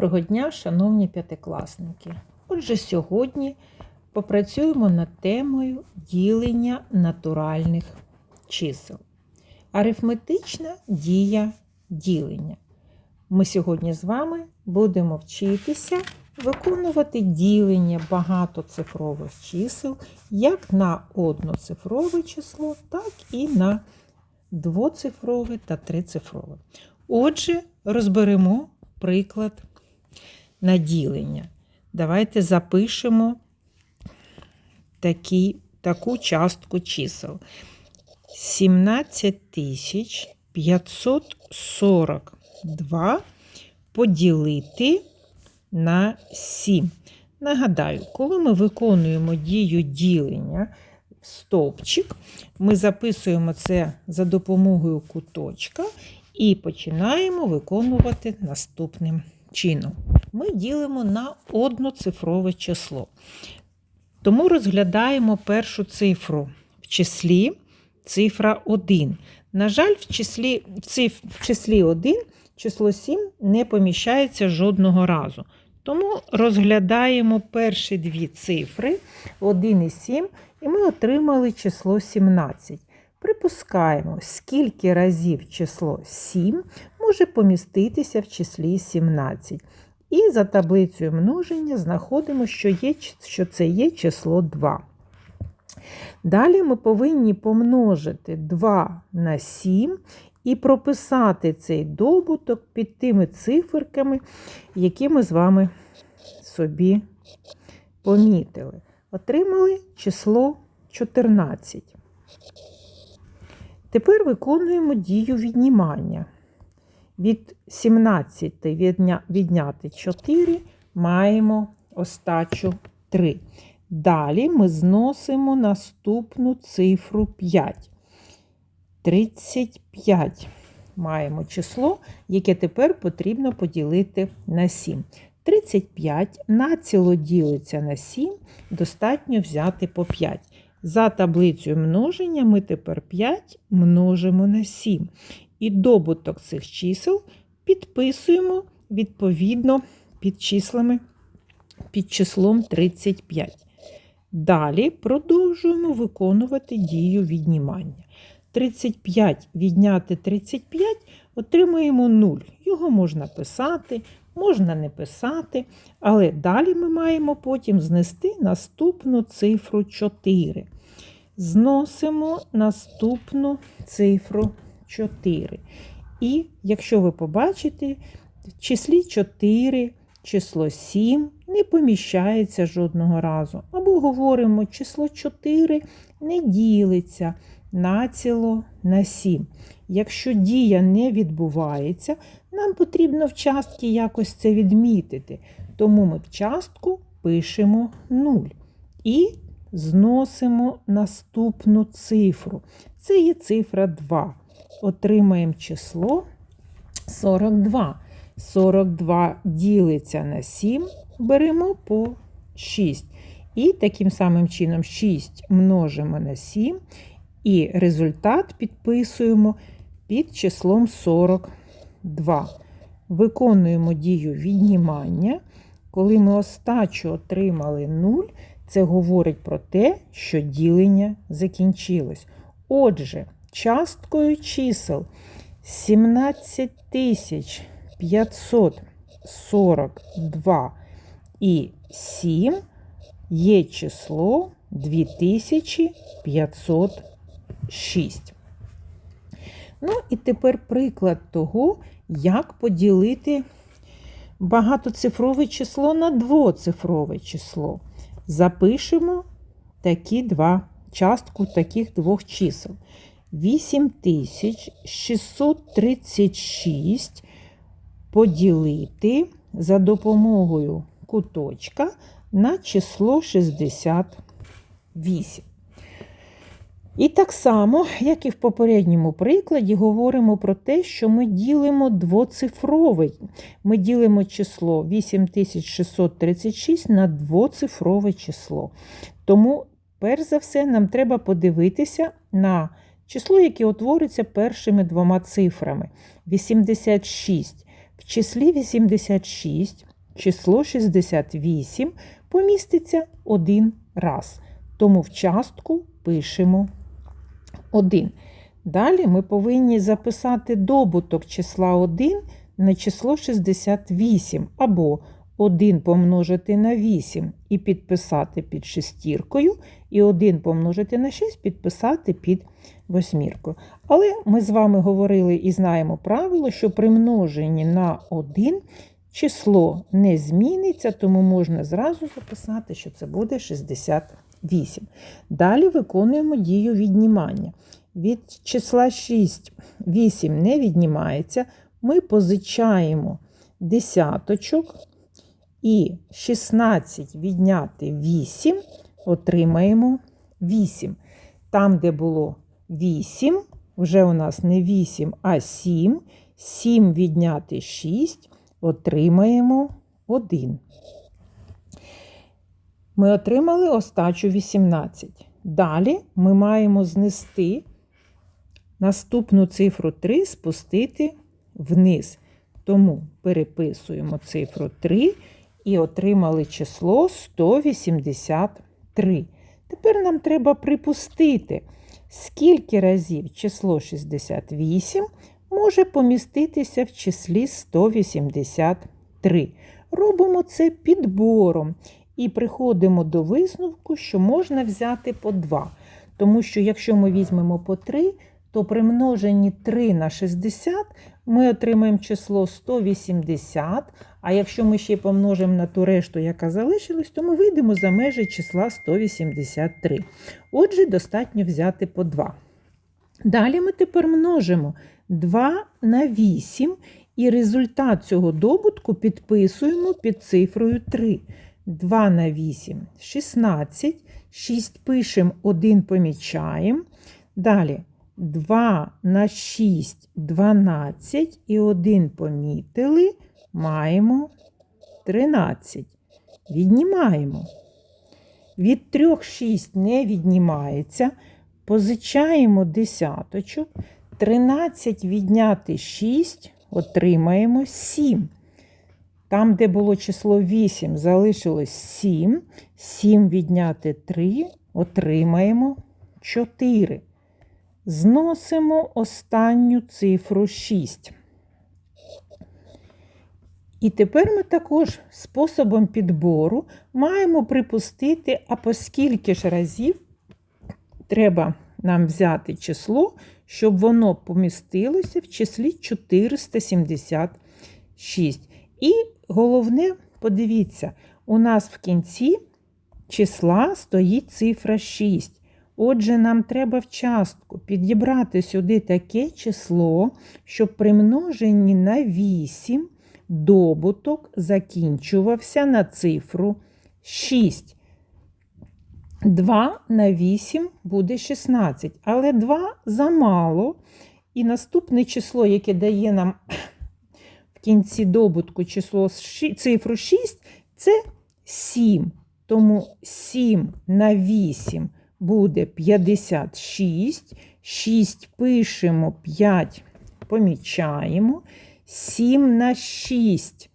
Доброго дня, шановні п'ятикласники! Отже, сьогодні попрацюємо над темою ділення натуральних чисел. Арифметична дія ділення. Ми сьогодні з вами будемо вчитися виконувати ділення багатоцифрових чисел як на одноцифрове число, так і на двоцифрове та трицифрове. Отже, розберемо приклад на ділення. Давайте запишемо такі, таку частку чисел. 17 тисяч 542 поділити на 7. Нагадаю, коли ми виконуємо дію ділення в стовпчик, ми записуємо це за допомогою куточка і починаємо виконувати наступним чином. Ми ділимо на одноцифрове число. Тому розглядаємо першу цифру в числі цифра 1. На жаль, в числі, в числі 1 число 7 не поміщається жодного разу. Тому розглядаємо перші дві цифри 1 і 7, і ми отримали число 17. Припускаємо, скільки разів число 7 може поміститися в числі 17. І за таблицею множення знаходимо, що, є, що це є число 2. Далі ми повинні помножити 2 на 7 і прописати цей добуток під тими циферками, які ми з вами собі помітили. Отримали число 14. Тепер виконуємо дію віднімання. Від 17 відняти 4 маємо остачу 3. Далі ми зносимо наступну цифру 5. 35 маємо число, яке тепер потрібно поділити на 7. 35 націло ділиться на 7, достатньо взяти по 5. За таблицею множення ми тепер 5 множимо на 7. І добуток цих чисел підписуємо відповідно під числами, під числом 35. Далі продовжуємо виконувати дію віднімання. 35 відняти 35 отримаємо 0. Його можна писати, можна не писати, але далі ми маємо потім знести наступну цифру 4. Зносимо наступну цифру 4. І, якщо ви побачите, в числі 4, число 7 не поміщається жодного разу. Або говоримо, число 4 не ділиться націло на 7. Якщо дія не відбувається, нам потрібно в частці якось це відмітити. Тому ми в частку пишемо 0 і зносимо наступну цифру. Це є цифра 2. Отримаємо число 42. 42 ділиться на 7, беремо по 6. І таким самим чином 6 множимо на 7, і результат підписуємо під числом 42. Виконуємо дію віднімання. Коли ми остачу отримали 0, це говорить про те, що ділення закінчилось. Отже, часткою чисел 17 542 і 7 є число 2506. Ну, і тепер приклад того, як поділити багатоцифрове число на двоцифрове число. Запишемо такі два частку таких двох чисел. 8636 поділити за допомогою куточка на число 68. І так само, як і в попередньому прикладі, говоримо про те, що ми ділимо двоцифрове. Ми ділимо число 8636 на двоцифрове число. Тому, перш за все, нам треба подивитися на число, яке утвориться першими двома цифрами. 86. В числі 86 число 68 поміститься один раз. Тому в частку пишемо 1. Далі ми повинні записати добуток числа 1 на число 68 або 1 помножити на 8 і підписати під шестіркою, і 1 помножити на 6 підписати під восьміркою. Але ми з вами говорили і знаємо правило, що при множенні на 1 число не зміниться, тому можна зразу записати, що це буде 68. Далі виконуємо дію віднімання. Від числа 6, 8 не віднімається, ми позичаємо десяточок і 16 відняти 8, отримаємо 8. Там, де було 8, вже у нас не 8, а 7. 7 відняти 6, отримаємо 1. Ми отримали остачу 18. Далі ми маємо знести наступну цифру 3 спустити вниз. Тому переписуємо цифру 3 і отримали число 183. Тепер нам треба припустити, скільки разів число 68 може поміститися в числі 183. Робимо це підбором і приходимо до висновку, що можна взяти по 2. Тому що, якщо ми візьмемо по 3, то при множенні 3 на 60 ми отримаємо число 180, а якщо ми ще помножимо на ту решту, яка залишилась, то ми вийдемо за межі числа 183. Отже, достатньо взяти по 2. Далі ми тепер множимо 2 на 8, і результат цього добутку підписуємо під цифрою 3. 2 на 8 16, 6 пишемо, 1 помічаємо. Далі 2 на 6 12 і 1 помітили, маємо 13. Віднімаємо. Від 3 6 не віднімається. Позичаємо десяточок. 13 відняти 6, отримаємо 7. Там, де було число 8, залишилось 7. 7 відняти 3, отримаємо 4. Зносимо останню цифру 6. І тепер ми також способом підбору маємо припустити, а по скільки ж разів треба нам взяти число, щоб воно помістилося в числі 476. І головне, подивіться, у нас в кінці числа стоїть цифра 6. Отже, нам треба в частку підібрати сюди таке число, щоб при множенні на 8 добуток закінчувався на цифру 6. 2 на 8 буде 16, але 2 замало. І наступне число, яке дає нам в кінці добутку число цифру 6, це 7. Тому 7 на 8 буде 56. 6 пишемо, 5 помічаємо. 7 на 6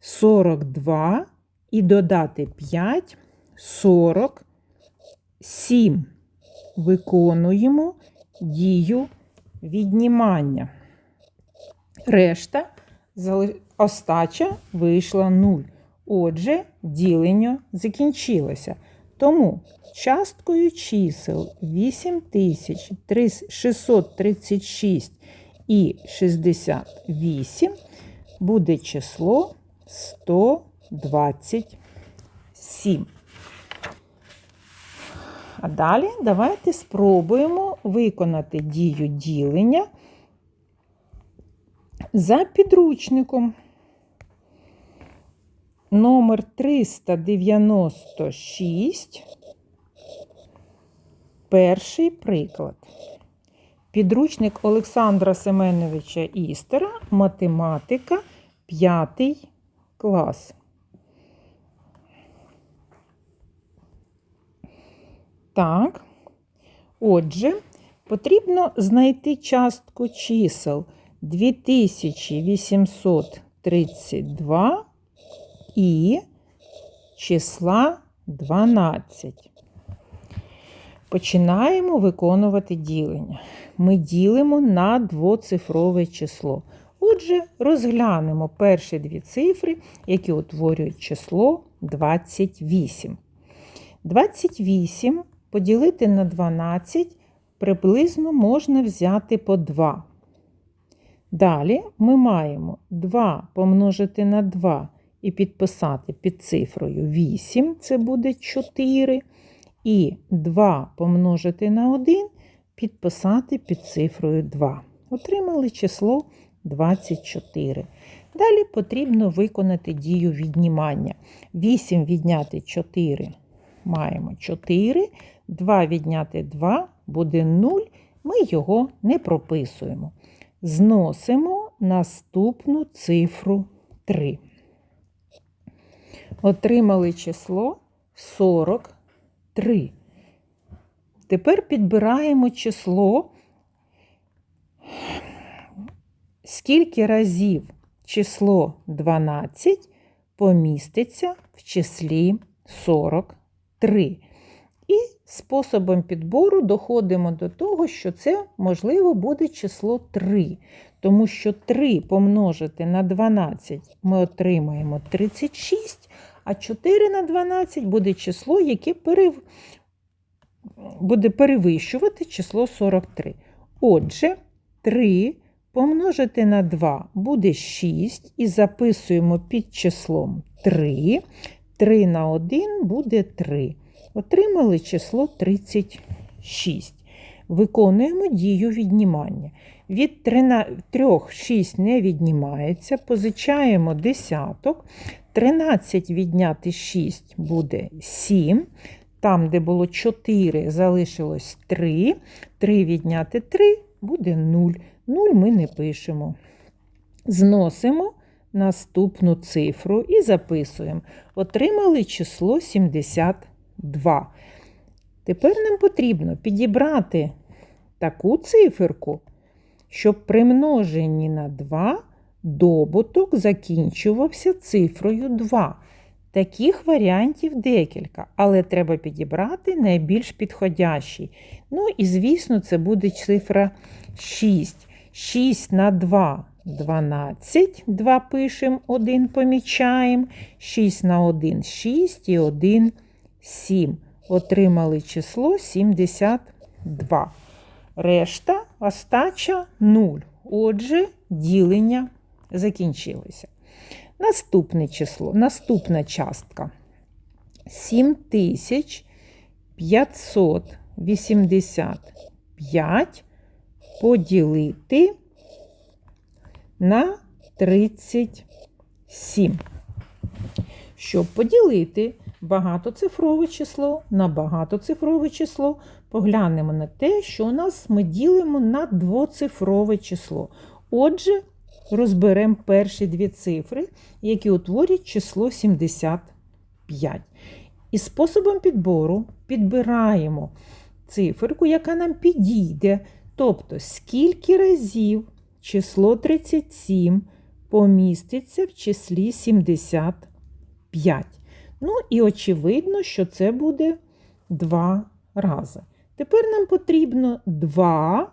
42. І додати 5 47. Виконуємо дію віднімання. Решта остача вийшла 0. Отже, ділення закінчилося. Тому часткою чисел 8636 і 68 буде число 127. А далі давайте спробуємо виконати дію ділення за підручником. Номер 396. Перший приклад. Підручник Олександра Семеновича Істера, математика, 5 клас. Так, отже, потрібно знайти частку чисел 2832 і числа 12. Починаємо виконувати ділення. Ми ділимо на двоцифрове число. Отже, розглянемо перші дві цифри, які утворюють число 28. 28 поділити на 12 приблизно можна взяти по 2. Далі ми маємо 2 помножити на 2 і підписати під цифрою 8, це буде 4. І 2 помножити на 1 підписати під цифрою 2. Отримали число 24. Далі потрібно виконати дію віднімання. 8 відняти 4 маємо 4, 2 відняти 2 буде 0, ми його не прописуємо. Зносимо наступну цифру 3. Отримали число 43. Тепер підбираємо число, скільки разів число 12 поміститься в числі 43. І способом підбору доходимо до того, що це, можливо, буде число 3. Тому що 3 помножити на 12 ми отримаємо 36, а 4 на 12 буде число, яке перев... буде перевищувати число 43. Отже, 3 помножити на 2 буде 6, і записуємо під числом 3. 3 на 1 буде 3. Отримали число 36. Виконуємо дію віднімання. Від 3 6 не віднімається, позичаємо десяток. 13 відняти 6 буде 7. Там, де було 4, залишилось 3. 3 відняти 3 буде 0. 0 ми не пишемо. Зносимо наступну цифру і записуємо. Отримали число 72. Тепер нам потрібно підібрати таку циферку, щоб при множенні на 2 добуток закінчувався цифрою 2. Таких варіантів декілька, але треба підібрати найбільш підходящий. Ну і, звісно, це буде цифра 6. 6 на 2 12. 2 пишемо, 1 помічаємо. 6 на 1 6 і 1 7. Отримали число 72. Решта остача 0. Отже, ділення закінчилося. Наступне число, наступна частка 7585 поділити на 37. Щоб поділити багатоцифрове число на багатоцифрове число, поглянемо на те, що у нас ми ділимо на двоцифрове число. Отже, розберемо перші дві цифри, які утворюють число 75. І способом підбору підбираємо циферку, яка нам підійде. Тобто, скільки разів число 37 поміститься в числі 75. Ну, і очевидно, що це буде 2 рази. Тепер нам потрібно 2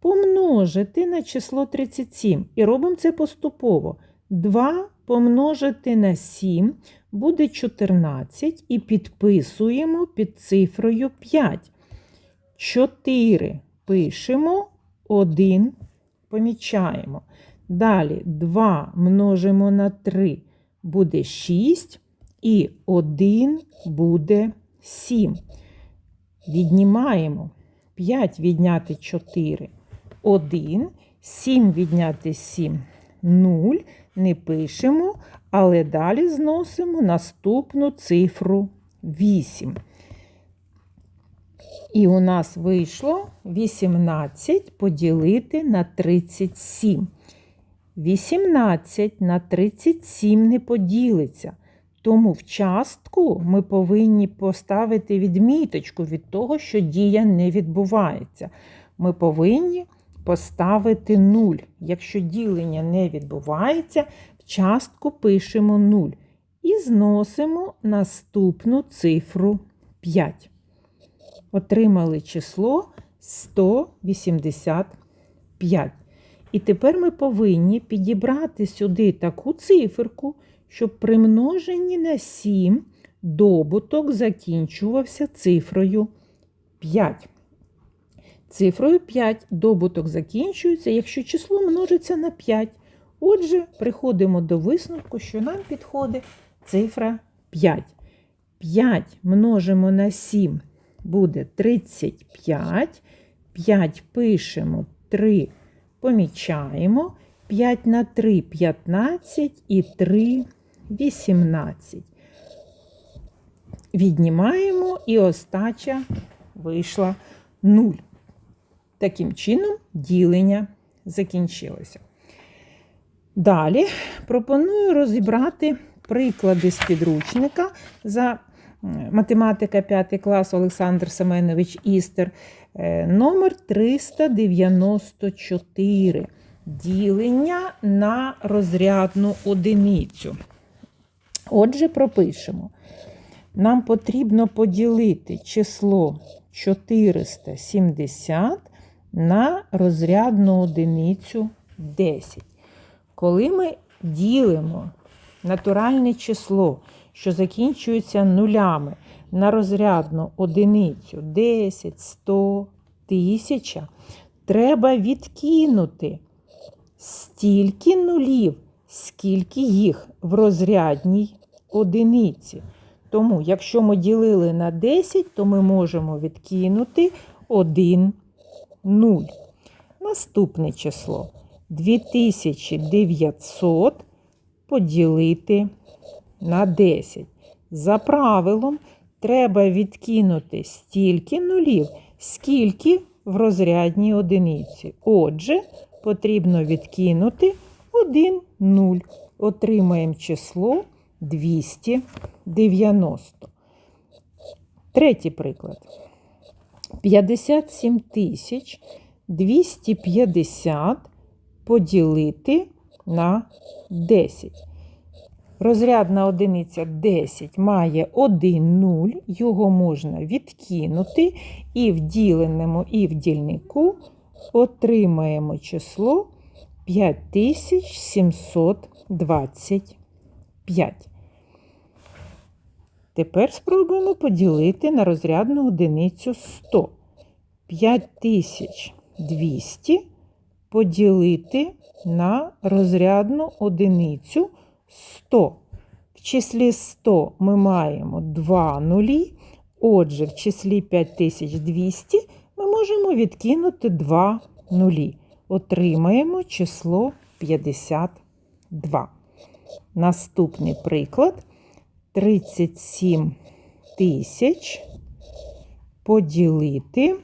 помножити на число 37. І робимо це поступово. 2 помножити на 7 буде 14 і підписуємо під цифрою 5. 4 пишемо, 1 помічаємо. Далі 2 множимо на 3 буде 6, і 1 буде 7. Віднімаємо 5 відняти 4 1, 7 відняти 7 0. Не пишемо, але далі зносимо наступну цифру 8. І у нас вийшло 18 поділити на 37. 18 на 37 не поділиться. Тому в частку ми повинні поставити відміточку від того, що дія не відбувається. Ми повинні поставити 0. Якщо ділення не відбувається, в частку пишемо 0. і зносимо наступну цифру 5. Отримали число 185. І тепер ми повинні підібрати сюди таку циферку, щоб при множенні на 7 добуток закінчувався цифрою 5. Цифрою 5 добуток закінчується, якщо число множиться на 5. Отже, приходимо до висновку, що нам підходить цифра 5. 5 множимо на 7 буде 35. 5 пишемо 3, помічаємо. 5 на 3 15 і 3 18. Віднімаємо і остача вийшла 0. Таким чином, ділення закінчилося. Далі пропоную розібрати приклади з підручника за математика 5 клас Олександр Семенович Істер, е, номер 394. Ділення на розрядну одиницю. Отже, пропишемо. Нам потрібно поділити число 470 на розрядну одиницю 10. Коли ми ділимо натуральне число, що закінчується нулями на розрядну одиницю 10, 100, 1000, треба відкинути стільки нулів, скільки їх в розрядній одиниці. Тому, якщо ми ділили на 10, то ми можемо відкинути 1 0. Наступне число 2900 поділити на 10. За правилом, треба відкинути стільки нулів, скільки в розрядній одиниці. Отже, потрібно відкинути 1 0. Отримаємо число 290. Третій приклад. 57 тисяч 250 поділити на 10. Розрядна одиниця 10 має 1 0, його можна відкинути, і в діленому, і в дільнику отримаємо число 5725. Тепер спробуємо поділити на розрядну одиницю 100. 5200 поділити на розрядну одиницю 100. В числі 100 ми маємо 2 нулі. Отже, в числі 5200 ми можемо відкинути 2 нулі. Отримаємо число 52. Наступний приклад 37 тисяч поділити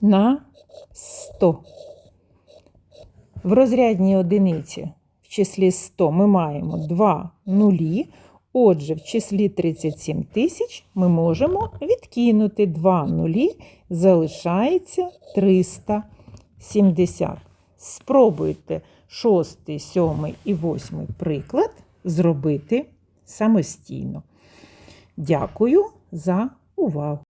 на 100. В розрядній одиниці в числі 100 ми маємо 2 нулі. Отже, в числі 37 тисяч ми можемо відкинути 2 нулі, залишається 370. Спробуйте 6, 7 і 8 приклад зробити самостійно. Дякую за увагу!